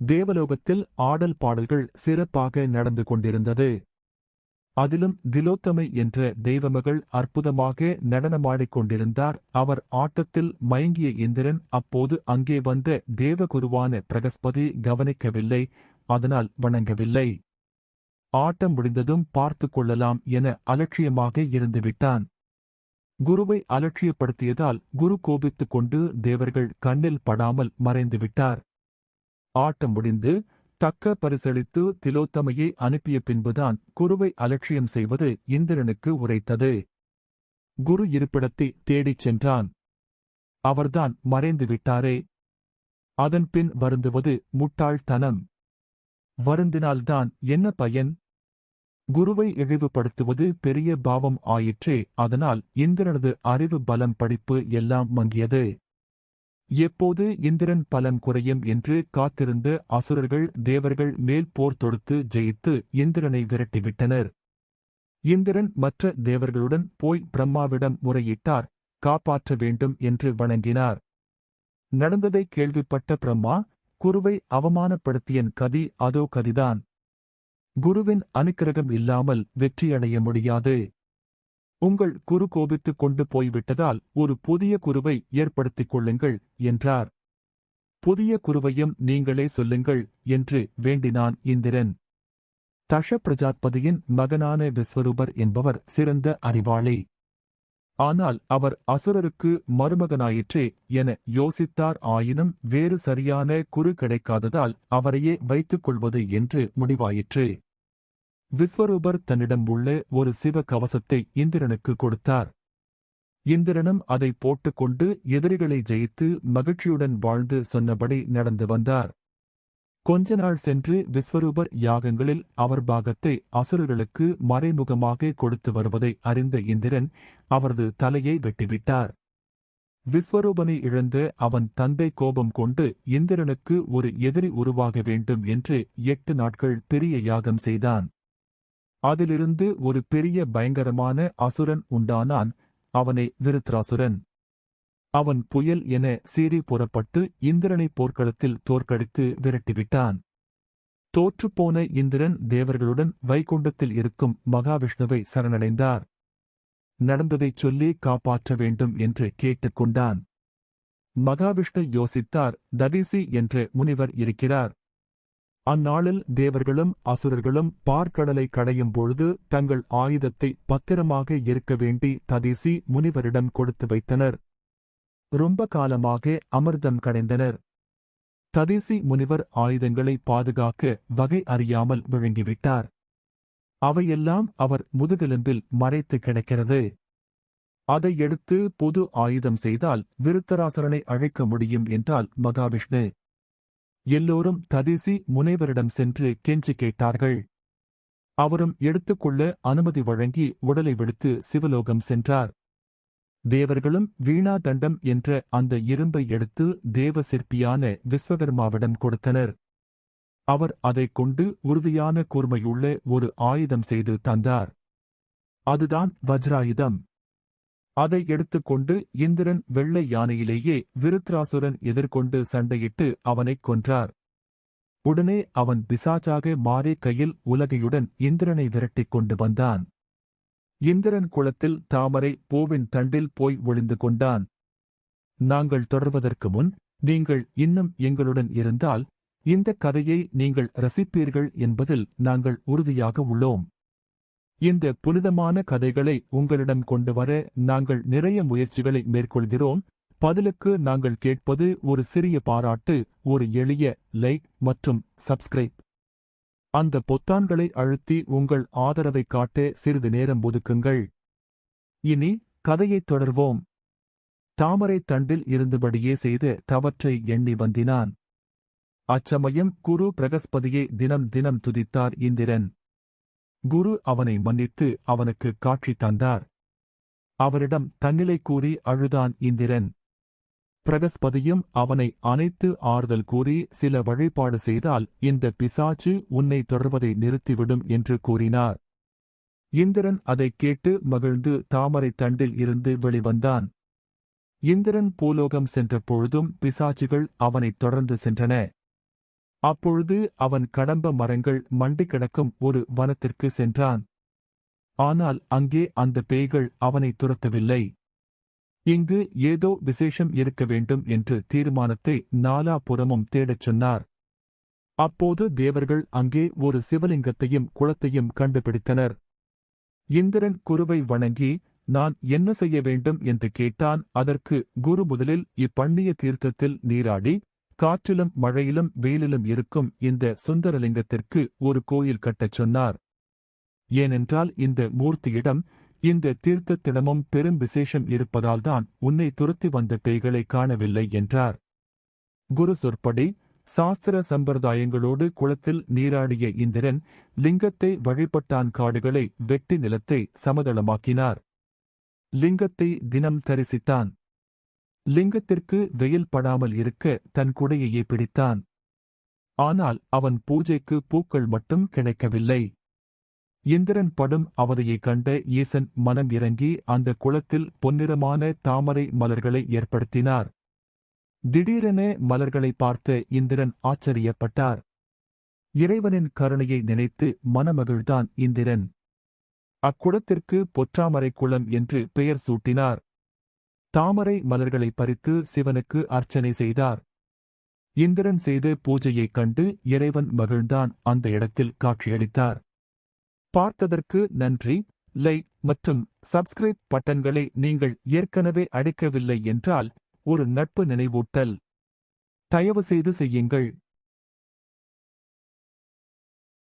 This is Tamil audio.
தேவலோகத்தில் ஆடல் பாடல்கள் சிறப்பாக நடந்து கொண்டிருந்தது. அதிலும் திலோத்தமை என்ற தெய்வமகள் அற்புதமாக நடனமாடிக் கொண்டிருந்தார். அவர் ஆட்டத்தில் மயங்கிய இந்திரன் அப்போது அங்கே வந்த தேவகுருவான பிரகஸ்பதி கவனிக்கவில்லை அதனால் வணங்கவில்லை. ஆட்டம் முடிந்ததும் பார்த்துக் கொள்ளலாம் என அலட்சியமாக இருந்துவிட்டான். குருவை அலட்சியப்படுத்தியதால் குரு கோபித்துக் கொண்டு தேவர்கள் கண்ணில் படாமல் மறைந்துவிட்டார். ஆட்டம் முடிந்து தக்க பரிசளித்து திலோத்தமையை அனுப்பிய பின்புதான் குருவை அலட்சியம் செய்வது இந்திரனுக்கு உரைத்தது. குரு இருப்பிடத்தை தேடிச் சென்றான். அவர்தான் மறைந்து விட்டாரே. அதன்பின் வருந்துவது முட்டாள்தனம் வருந்தினால்தான் என்ன பயன்? குருவை இழிவுபடுத்துவது பெரிய பாவம் ஆயிற்றே அதனால் இந்திரனது அறிவு பலம் படிப்பு எல்லாம் மங்கியது. எப்போது இந்திரன் பலன் குறையும் என்று காத்திருந்த அசுரர்கள் தேவர்கள் மேல் போர் தொடுத்து ஜெயித்து இந்திரனை விரட்டிவிட்டனர். இந்திரன் மற்ற தேவர்களுடன் போய் பிரம்மாவிடம் முறையிட்டார் காப்பாற்ற வேண்டும் என்று வணங்கினார். நடந்ததை கேள்விப்பட்ட பிரம்மா குருவை அவமானப்படுத்தியன் கதி அதோ கதிதான். குருவின் அனுக்கிரகம் இல்லாமல் வெற்றியடைய முடியாது. உங்கள் குரு கோபித்துக் கொண்டு போய்விட்டதால் ஒரு புதிய குருவை ஏற்படுத்திக் கொள்ளுங்கள் என்றார். புதிய குருவையும் நீங்களே சொல்லுங்கள் என்று வேண்டினான் இந்திரன். தஷ பிரஜாபதியின் மகனான விஸ்வரூபர் என்பவர் சிறந்த அறிவாளி. ஆனால் அவர் அசுரருக்கு மருமகனாயிற்றே என யோசித்தார் ஆயினும் வேறு சரியான குரு கிடைக்காததால் அவரையே வைத்துக் கொள்வது என்று முடிவாயிற்று. விஸ்வரூபர் தன்னிடம் உள்ள ஒரு சிவ கவசத்தை இந்திரனுக்கு கொடுத்தார். இந்திரனும் அதை போட்டுக்கொண்டு எதிரிகளை ஜெயித்து மகிழ்ச்சியுடன் வாழ்ந்து சொன்னபடி நடந்து வந்தார். கொஞ்ச நாள் சென்று விஸ்வரூபர் யாகங்களில் அவர் பாகத்தை அசுரர்களுக்கு மறைமுகமாக கொடுத்து வருவதை அறிந்த இந்திரன் அவரது தலையை வெட்டிவிட்டார். விஸ்வரூபனை இழந்த அவன் தந்தை கோபம் கொண்டு இந்திரனுக்கு ஒரு எதிரி உருவாக வேண்டும் என்று எட்டு நாட்கள் பெரிய யாகம் செய்தான். அதிலிருந்து ஒரு பெரிய பயங்கரமான அசுரன் உண்டானான். அவனை விருத்ராசுரன். அவன் புயல் என சீறி புறப்பட்டு இந்திரனை போர்க்களத்தில் தோற்கடித்து விரட்டிவிட்டான். தோற்றுப்போன இந்திரன் தேவர்களுடன் வைகுண்டத்தில் இருக்கும் மகாவிஷ்ணுவை சரணடைந்தார். நடந்ததைச் சொல்லி காப்பாற்ற வேண்டும் என்று கேட்டுக்கொண்டான் மகாவிஷ்ணு யோசித்தார் ததிசி என்ற முனிவர் இருக்கிறார். அந்நாளில் தேவர்களும் அசுரர்களும் பார்க்கடலை கடையும் பொழுது தங்கள் ஆயுதத்தை பத்திரமாக இருக்க வேண்டி ததேசி முனிவரிடம் கொடுத்து வைத்தனர். ரொம்ப காலமாக அமிர்தம் கடைந்தனர். ததிசி முனிவர் ஆயுதங்களை பாதுகாக்க வகை அறியாமல் விழுங்கிவிட்டார். அவையெல்லாம் அவர் முதுகெலும்பில் மறைத்து கிடக்கிறது. அதை எடுத்து புது ஆயுதம் செய்தால் விருத்தராசரனை அழைக்க முடியும் என்றால் மகாவிஷ்ணு எல்லோரும் ததிசி முனைவரிடம் சென்று கெஞ்சி கேட்டார்கள். அவரும் எடுத்துக்கொள்ள அனுமதி வழங்கி உடலை விடுத்து சிவலோகம் சென்றார். தேவர்களும் வீணா தண்டம் என்ற அந்த இரும்பை எடுத்து தேவ சிற்பியான விஸ்வகர்மாவிடம் கொடுத்தனர். அவர் அதைக் கொண்டு உறுதியான கூர்மையுள்ள ஒரு ஆயுதம் செய்து தந்தார். அதுதான் வஜ்ராயுதம். அதை எடுத்துக்கொண்டு இந்திரன் வெள்ளை யானையிலேயே விருத்ராசுரன் எதிர்கொண்டு சண்டையிட்டு அவனைக் கொன்றார். உடனே அவன் பிசாச்சாக மாறி கையில் உலகையுடன் இந்திரனை விரட்டிக் கொண்டு வந்தான். இந்திரன் குளத்தில் தாமரை பூவின் தண்டில் போய் ஒளிந்து கொண்டான். நாங்கள் தொடர்வதற்கு முன் நீங்கள் இன்னும் எங்களுடன் இருந்தால் இந்த கதையை நீங்கள் ரசிப்பீர்கள் என்பதில் நாங்கள் உறுதியாக உள்ளோம். இந்த புனிதமான கதைகளை உங்களிடம் கொண்டு வர நாங்கள் நிறைய முயற்சிகளை மேற்கொள்கிறோம். பதிலுக்கு நாங்கள் கேட்பது ஒரு சிறிய பாராட்டு ஒரு எளிய லைக் மற்றும் சப்ஸ்கிரைப். அந்த பொத்தான்களை அழுத்தி உங்கள் ஆதரவை காட்ட சிறிது நேரம் ஒதுக்குங்கள். இனி கதையைத் தொடர்வோம். தாமரை தண்டில் இருந்தபடியே செய்து தவற்றை எண்ணி வந்தினான். அச்சமயம் குரு பிரகஸ்பதியை தினம் தினம் துதித்தார் இந்திரன். குரு அவனை மன்னித்து அவனுக்கு காட்சி தந்தார். அவரிடம் தன்னிலை கூறி அழுதான் இந்திரன். பிரகஸ்பதியும் அவனை அனைத்து ஆறுதல் கூறி சில வழிபாடு செய்தால் இந்த பிசாச்சு உன்னை தொடர்வதை நிறுத்திவிடும் என்று கூறினார். இந்திரன் அதைக் கேட்டு மகிழ்ந்து தாமரை தண்டில் இருந்து வெளிவந்தான். இந்திரன் பூலோகம் சென்ற பொழுதும் பிசாச்சுகள் அவனைத் தொடர்ந்து சென்றன. அப்பொழுது அவன் கடம்ப மரங்கள் மண்டி கிடக்கும் ஒரு வனத்திற்கு சென்றான். ஆனால் அங்கே அந்த பேய்கள் அவனை துரத்தவில்லை. இங்கு ஏதோ விசேஷம் இருக்க வேண்டும் என்று தீர்மானத்தை நாலாபுறமும் தேடச் சொன்னார். அப்போது தேவர்கள் அங்கே ஒரு சிவலிங்கத்தையும் குளத்தையும் கண்டுபிடித்தனர். இந்திரன் குருவை வணங்கி நான் என்ன செய்ய வேண்டும்? என்று கேட்டான். அதற்கு குரு முதலில் இப்பண்ணிய தீர்த்தத்தில் நீராடி காற்றிலும் மழையிலும் வெயிலிலும் இருக்கும் இந்த சுந்தரலிங்கத்திற்கு ஒரு கோயில் கட்டச் சொன்னார். ஏனென்றால் இந்த மூர்த்தியிடம் இந்த தீர்த்தத்திடமும் பெரும் விசேஷம் இருப்பதால்தான் உன்னை துரத்தி வந்த பேய்களை காணவில்லை என்றார். குரு சொற்படி சாஸ்திர சம்பிரதாயங்களோடு குளத்தில் நீராடிய இந்திரன் லிங்கத்தை வழிபட்டான் காடுகளை வெட்டி நிலத்தை சமதளமாக்கினார். லிங்கத்தை தினம் தரிசித்தான். லிங்கத்திற்கு வெயில் படாமல் இருக்க தன் குடையையே பிடித்தான். ஆனால் அவன் பூஜைக்கு பூக்கள் மட்டும் கிடைக்கவில்லை. இந்திரன் படும் அவதையைக் கண்ட ஈசன் மனம் இறங்கி அந்த குளத்தில் பொன்னிறமான தாமரை மலர்களை ஏற்படுத்தினார். திடீரென மலர்களை பார்த்த இந்திரன் ஆச்சரியப்பட்டார். இறைவனின் கருணையை நினைத்து மனமகிழ்தான் இந்திரன். அக்குளத்திற்கு பொற்றாமரை குளம் என்று பெயர் சூட்டினார். தாமரை மலர்களை பறித்து சிவனுக்கு அர்ச்சனை செய்தார். இந்திரன் செய்த பூஜையைக் கண்டு இறைவன் மகிழ்ந்தான் அந்த இடத்தில் காட்சியளித்தார். பார்த்ததற்கு நன்றி. லைக் மற்றும் சப்ஸ்கிரைப் பட்டன்களை நீங்கள் ஏற்கனவே அடிக்கவில்லை என்றால் ஒரு நட்பு நினைவூட்டல். தயவு செய்து செய்யுங்கள்.